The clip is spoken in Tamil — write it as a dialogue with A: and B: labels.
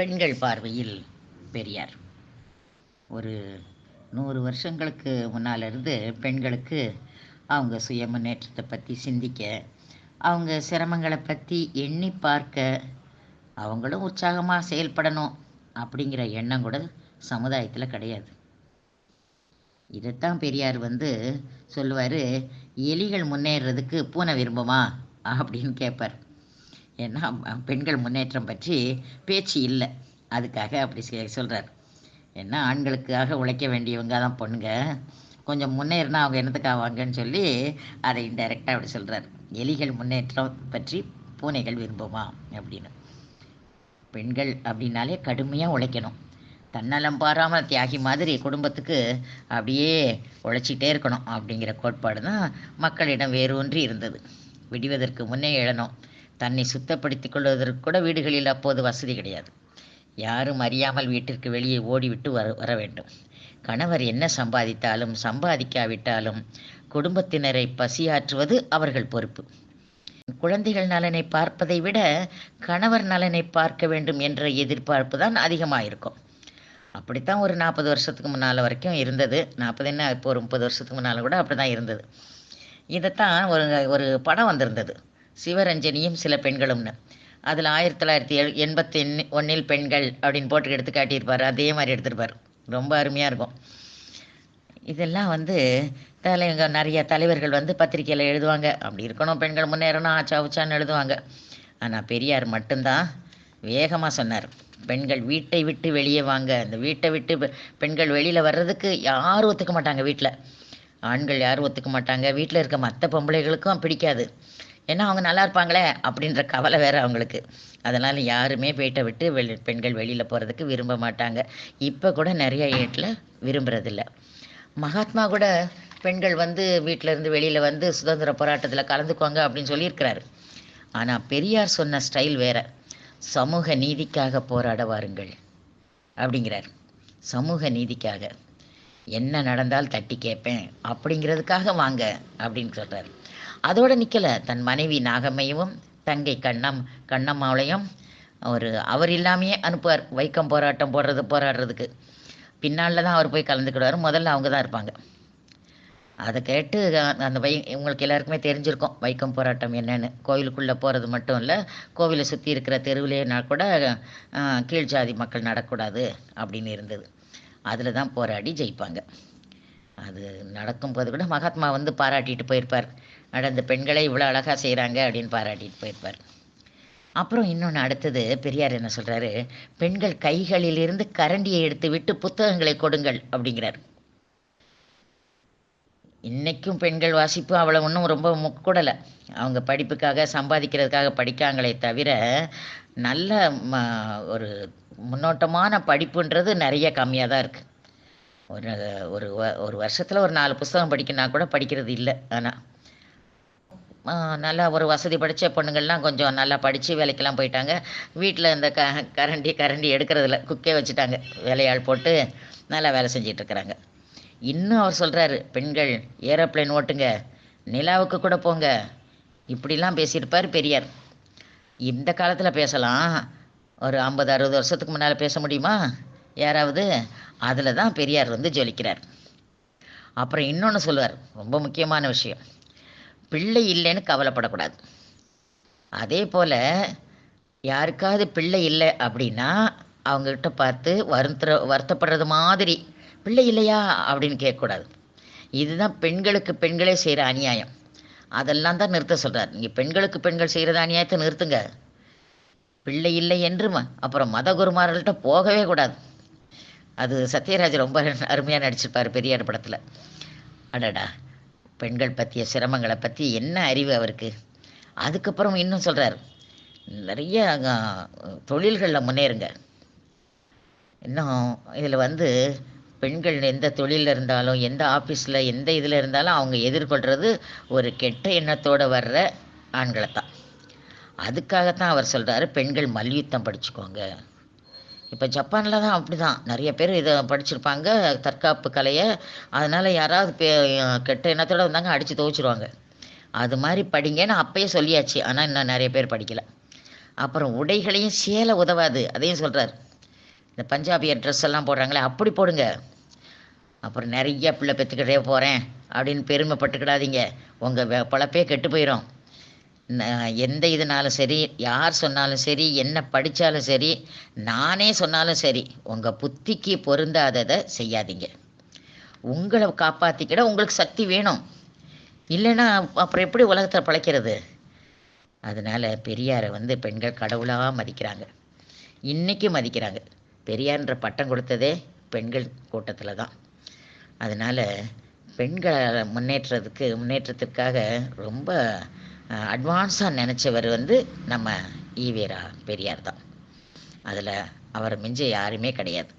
A: பெண்கள் பார்வையில் பெரியார். ஒரு நூறு வருஷங்களுக்கு முன்னால் இருந்து பெண்களுக்கு அவங்க சுய முன்னேற்றத்தை பற்றி சிந்திக்க அவங்க சிரமங்களை பற்றி எண்ணி பார்க்க அவங்களும் உற்சாகமாக செயல்படணும் அப்படிங்கிற எண்ணம் கூட சமுதாயத்தில் கிடையாது. இதைத்தான் பெரியார் வந்து சொல்லுவார் எலிகள் முன்னேறதுக்கு பூனை விரும்புமா? அப்படின்னு கேட்பார் ஏன்னா பெண்கள் முன்னேற்றம் பற்றி பேச்சு இல்லை. அதுக்காக அப்படி சொல்கிறார் ஏன்னா ஆண்களுக்காக உழைக்க வேண்டியவங்க தான் பொண்ணுங்க. கொஞ்சம் முன்னேறினா அவங்க என்னத்துக்காக வாங்கன்னு சொல்லி அதை இன்டைரக்டாக அப்படி சொல்கிறார் எலிகள் முன்னேற்றம் பற்றி பூனைகள் விரும்புமா? அப்படின்னு. பெண்கள் அப்படின்னாலே கடுமையாக உழைக்கணும். தன்னலம் பாராமல் தியாகி மாதிரி குடும்பத்துக்கு அப்படியே உழைச்சிட்டே இருக்கணும் அப்படிங்கிற கோட்பாடு தான் மக்களிடம் வேரூன்றி இருந்தது. விடுவதற்கு முன்னே எழணும். தன்னை சுத்தப்படுத்திக் கொள்வதற்கு கூட வீடுகளில் அப்போது வசதி கிடையாது. யாரும் அறியாமல் வீட்டிற்கு வெளியே ஓடிவிட்டு வர வர வேண்டும். கணவர் என்ன சம்பாதித்தாலும் சம்பாதிக்காவிட்டாலும் குடும்பத்தினரை பசியாற்றுவது அவர்கள் பொறுப்பு. குழந்தைகள் நலனை பார்ப்பதை விட கணவர் நலனை பார்க்க வேண்டும் என்ற எதிர்பார்ப்பு தான் அதிகமாக இருக்கும் அப்படித்தான் ஒரு நாற்பது வருஷத்துக்கு முன்னால் வரைக்கும் இருந்தது. நாற்பது என்ன இப்போ ஒரு முப்பது வருஷத்துக்கு முன்னால் கூட அப்படி தான் இருந்தது. இதைத்தான் ஒரு ஒரு படம் வந்திருந்தது. சிவரஞ்சனியும் சில பெண்களும்னு. அதில் ஆயிரத்தி தொள்ளாயிரத்தி எ எண்பத்தி ஒன்றில் பெண்கள் அப்படின்னு போட்டு எடுத்து காட்டியிருப்பார். அதே மாதிரி எடுத்திருப்பார். ரொம்ப அருமையாக இருக்கும். இதெல்லாம் வந்து தலைங்க நிறைய தலைவர்கள் வந்து பத்திரிக்கையில் எழுதுவாங்க. அப்படி இருக்கணும் பெண்கள் முன்னேறணும் ஆச்சா உச்சான்னு எழுதுவாங்க. ஆனால் பெரியார் மட்டும்தான் வேகமாக சொன்னார். பெண்கள் வீட்டை விட்டு வெளியே வாங்க. இந்த வீட்டை விட்டு பெண்கள் வெளியில் வர்றதுக்கு யாரும் ஒத்துக்க மாட்டாங்க வீட்டில் ஆண்கள் யாரும் ஒத்துக்க மாட்டாங்க. வீட்டில் இருக்க மற்ற பொம்பளைகளுக்கும் பிடிக்காது. ஏன்னா அவங்க நல்லா இருப்பாங்களே அப்படின்ற கவலை வேறு அவங்களுக்கு. அதனால் யாருமே வீட்டை விட்டு வெளி பெண்கள் வெளியில் போகிறதுக்கு விரும்ப மாட்டாங்க. இப்போ கூட நிறைய வீட்டில் விரும்புகிறதில்ல மகாத்மா கூட பெண்கள் வந்து வீட்டிலேருந்து வெளியில் வந்து சுதந்திர போராட்டத்தில் கலந்துக்குவாங்க அப்படின்னு சொல்லியிருக்கிறாரு. ஆனால் பெரியார் சொன்ன ஸ்டைல் வேறு. சமூக நீதிக்காக போராட வாருங்கள் அப்படிங்கிறார். சமூக நீதிக்காக. என்ன நடந்தால் தட்டி கேட்பேன் அப்படிங்கிறதுக்காக வாங்க அப்படின்னு சொல்கிறார் அதோடு நிற்கலை தன் மனைவி நாகம்மையும் தங்கை கண்ணம் கண்ணம்மாவளையும் அவர் அவர் இல்லாமையே அனுப்புவார். வைக்கம் போராட்டம் போடுறது போராடுறதுக்கு. பின்னால் தான் அவர் போய் கலந்துக்கிடுவார். முதல்ல அவங்க தான் இருப்பாங்க. அதை கேட்டு அந்த வை உங்களுக்கு எல்லாருக்குமே தெரிஞ்சிருக்கும் வைக்கம் போராட்டம் என்னென்னு. கோவிலுக்குள்ளே போகிறது மட்டும் இல்லை கோவிலை சுற்றி இருக்கிற தெருவிலேனா கூட கீழ் ஜாதி மக்கள் நடக்கூடாது அப்படின்னு இருந்தது. அதில் தான் போராடி ஜெயிப்பாங்க. அது நடக்கும்போது கூட மகாத்மா வந்து பாராட்டிட்டு போயிருப்பார். நடந்த பெண்களை இவ்வளோ அழகாக செய்கிறாங்க அப்படின்னு பாராட்டிட்டு போயிருப்பார். அப்புறம் இன்னொன்று அடுத்தது பெரியார் என்ன சொல்கிறாரு பெண்கள் கைகளிலிருந்து கரண்டியை எடுத்து விட்டு புத்தகங்களை கொடுங்கள் அப்படிங்கிறார். இன்றைக்கும் பெண்கள் வாசிப்பு அவ்வளோ ஒன்றும் ரொம்ப முக்கூடலை. அவங்க படிப்புக்காக சம்பாதிக்கிறதுக்காக படிக்காங்களே தவிர நல்ல ஒரு முன்னோட்டமான படிப்புன்றது நிறைய கம்மியாக தான் இருக்குது ஒரு ஒரு ஒரு வருஷத்தில் ஒரு நாலு புஸ்தகம் படிக்கணும்னா கூட படிக்கிறது இல்லை ஆனால் நல்லா ஒரு வசதி படித்த பொண்ணுங்கள்லாம் கொஞ்சம் நல்லா படித்து வேலைக்கெல்லாம் போயிட்டாங்க. வீட்டில் இந்த க கரண்டி கரண்டி எடுக்கிறதுல குக்கே வச்சுட்டாங்க. வேலையாள் போட்டு நல்லா வேலை செஞ்சிட்ருக்குறாங்க. இன்னும் அவர் சொல்கிறாரு பெண்கள் ஏரோப்ளைன் ஓட்டுங்க. நிலாவுக்கு கூட போங்க. இப்படிலாம் பேசியிருப்பார் பெரியார். இந்த காலத்தில் பேசலாம். ஒரு ஐம்பது அறுபது வருஷத்துக்கு முன்னால் பேச முடியுமா? யாராவது? அதில் தான் பெரியார் வந்து ஜொலிக்கிறார். அப்புறம் இன்னொன்று சொல்லுவார் ரொம்ப முக்கியமான விஷயம். பிள்ளை இல்லைன்னு கவலைப்படக்கூடாது. அதே போல் யாருக்காவது பிள்ளை இல்லை அப்படின்னா அவங்கக்கிட்ட பார்த்து வருத்த வருத்தப்படுறது மாதிரி பிள்ளை இல்லையா? அப்படின்னு கேட்கக்கூடாது. இதுதான் பெண்களுக்கு பெண்களே செய்கிற அநியாயம். அதெல்லாம் தான் நிறுத்த சொல்கிறார் நீங்கள் பெண்களுக்கு பெண்கள் செய்கிறது அநியாயத்தை நிறுத்துங்க. பிள்ளை இல்லை என்று அப்புறம் மத குருமார்கள்ட்ட போகவே கூடாது. அது சத்யராஜ் ரொம்ப அருமையாக நடிச்சிருப்பார் பெரியார் படத்தில். அடடா. பெண்கள் பற்றிய சிரமங்களை பற்றி என்ன அறிவு அவருக்கு? அதுக்கப்புறம் இன்னும் சொல்கிறார் நிறைய தொழில்களில் முன்னேறுங்க. இன்னும் இதில் வந்து பெண்கள் எந்த தொழிலில் இருந்தாலும் எந்த ஆஃபீஸில் எந்த இதில் இருந்தாலும் அவங்க எதிர்கொள்கிறது ஒரு கெட்ட எண்ணத்தோடு வர்ற ஆண்களை தான் அதுக்காகத்தான் அவர் சொல்கிறாரு பெண்கள் மல்யுத்தம் படிச்சுக்கோங்க. இப்போ ஜப்பானில் தான் அப்படி தான் நிறைய பேர் இதை படிச்சிருப்பாங்க தற்காப்பு கலையை. அதனால் யாராவது பே கெட்ட எண்ணத்தோடு வந்தாங்க அடித்து துவச்சிருவாங்க அது மாதிரி படிங்கன்னு அப்பயே சொல்லியாச்சு. ஆனால் இன்னும் நிறைய பேர் படிக்கலை. அப்புறம் உடைகளையும் சேலை உதவாது அதையும் சொல்கிறார் இந்த பஞ்சாபியர் ட்ரெஸ் எல்லாம் போடுறாங்களே அப்படி போடுங்க. அப்புறம் நிறைய பிள்ளை பெற்றுக்கிட்டே போகிறேன் அப்படின்னு பெருமைப்பட்டுக்கிடாதீங்க. உங்கள் பழப்பே கெட்டு போயிடும் எந்த இதுனாலும் சரி யார் சொன்னாலும் சரி என்ன படித்தாலும் சரி நானே சொன்னாலும் சரி உங்கள் புத்திக்கு பொருந்தாததை செய்யாதீங்க. உங்களை காப்பாற்றிக்கிட உங்களுக்கு சக்தி வேணும். இல்லைன்னா அப்புறம் எப்படி உலகத்தில் பழைக்கிறது? அதனால் பெரியாரை வந்து பெண்கள் கடவுளாக மதிக்கிறாங்க. இன்றைக்கி மதிக்கிறாங்க. பெரியார்ன்ற பட்டம் கொடுத்ததே பெண்கள் கூட்டத்தில் தான். அதனால் பெண்களை முன்னேற்றத்துக்கு முன்னேற்றத்திற்காக ரொம்ப அட்வான்ஸாக நினச்சவர் வந்து நம்ம ஈவேரா பெரியார் தான். அதில் அவரை மிஞ்ச யாருமே கிடையாது.